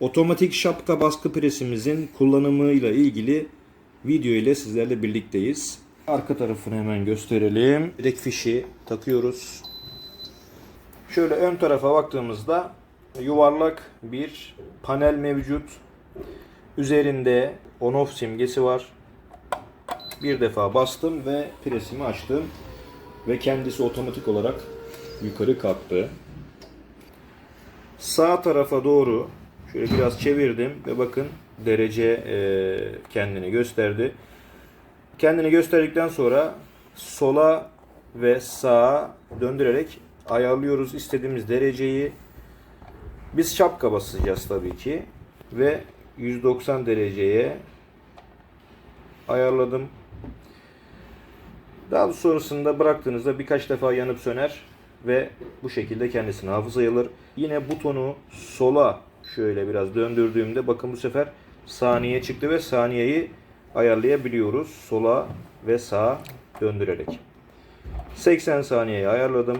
Otomatik şapka baskı presimizin kullanımıyla ilgili video ile sizlerle birlikteyiz. Arka tarafını hemen gösterelim. Direkt fişi takıyoruz. Şöyle ön tarafa baktığımızda yuvarlak bir panel mevcut. Üzerinde on-off simgesi var. Bir defa bastım ve presimi açtım. Ve kendisi otomatik olarak yukarı kalktı. Sağ tarafa doğru şöyle biraz çevirdim ve bakın derece e, kendini gösterdi. Kendini gösterdikten sonra sola ve sağa döndürerek ayarlıyoruz istediğimiz dereceyi. Biz şapka basacağız tabii ki ve 190 dereceye ayarladım. Daha sonrasında bıraktığınızda birkaç defa yanıp söner ve bu şekilde kendisine hafızaya alır. Yine butonu sola şöyle biraz döndürdüğümde bakın bu sefer saniye çıktı ve saniyeyi ayarlayabiliyoruz. Sola ve sağa döndürerek. 80 saniyeye ayarladım.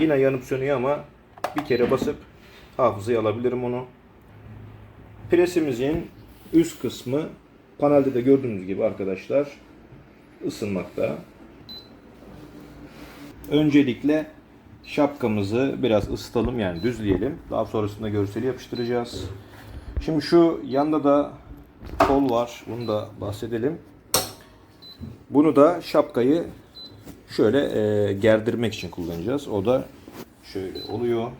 Yine yanıp sönüyor ama bir kere basıp hafızaya alabilirim onu. Presimizin üst kısmı panelde de gördüğünüz gibi arkadaşlar ısınmakta. Öncelikle şapkamızı biraz ısıtalım yani düzleyelim. Daha sonrasında görseli yapıştıracağız. Şimdi şu yanda da kol var. Bunu da bahsedelim. Bunu da şapkayı şöyle e, gerdirmek için kullanacağız. O da şöyle oluyor.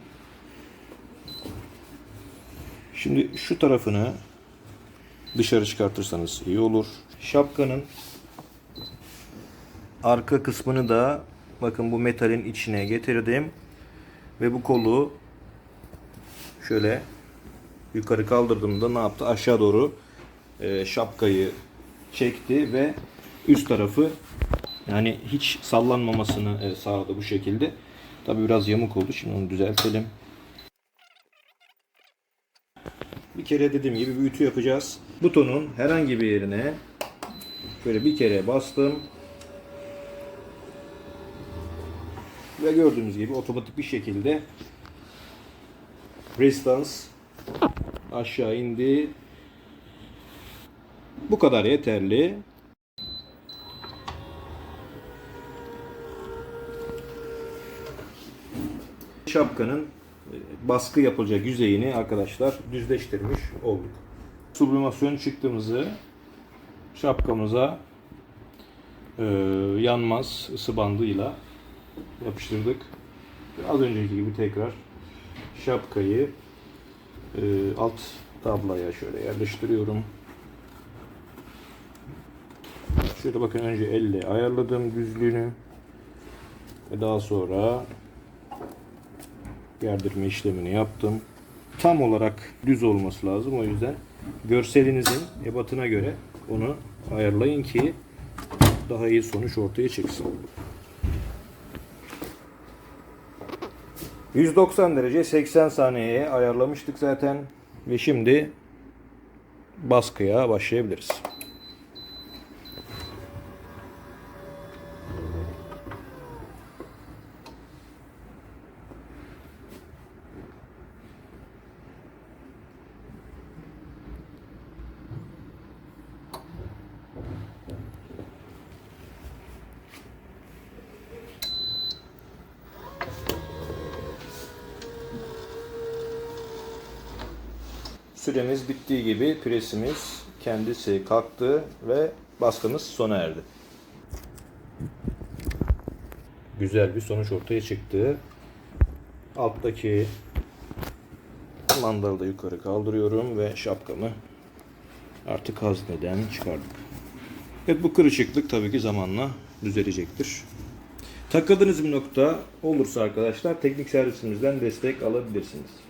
Şimdi şu tarafını dışarı çıkartırsanız iyi olur. Şapkanın arka kısmını da bakın bu metalin içine getirdim ve bu kolu şöyle yukarı kaldırdığımda ne yaptı? Aşağı doğru e, şapkayı çekti ve üst tarafı yani hiç sallanmamasını e, sağladı bu şekilde. Tabi biraz yamuk oldu. Şimdi onu düzeltelim. Bir kere dediğim gibi bir ütü yapacağız. Butonun herhangi bir yerine şöyle bir kere bastım. Ve gördüğünüz gibi otomatik bir şekilde resistance aşağı indi. Bu kadar yeterli. Şapkanın e, baskı yapılacak yüzeyini arkadaşlar düzleştirmiş olduk. Sublimasyon çıktığımızı şapkamıza e, yanmaz ısı bandıyla yapıştırdık. Az önceki gibi tekrar şapkayı e, alt tablaya şöyle yerleştiriyorum. Şöyle bakın önce elle ayarladım düzlüğünü ve daha sonra gerdirme işlemini yaptım. Tam olarak düz olması lazım. O yüzden görselinizin ebatına göre onu ayarlayın ki daha iyi sonuç ortaya çıksın. 190 derece 80 saniyeye ayarlamıştık zaten ve şimdi baskıya başlayabiliriz. Süremiz bittiği gibi presimiz kendisi kalktı ve baskımız sona erdi. Güzel bir sonuç ortaya çıktı. Alttaki mandalı da yukarı kaldırıyorum ve şapkamı artık hazneden çıkardık. Evet bu kırışıklık tabii ki zamanla düzelecektir. Takıldığınız bir nokta olursa arkadaşlar teknik servisimizden destek alabilirsiniz.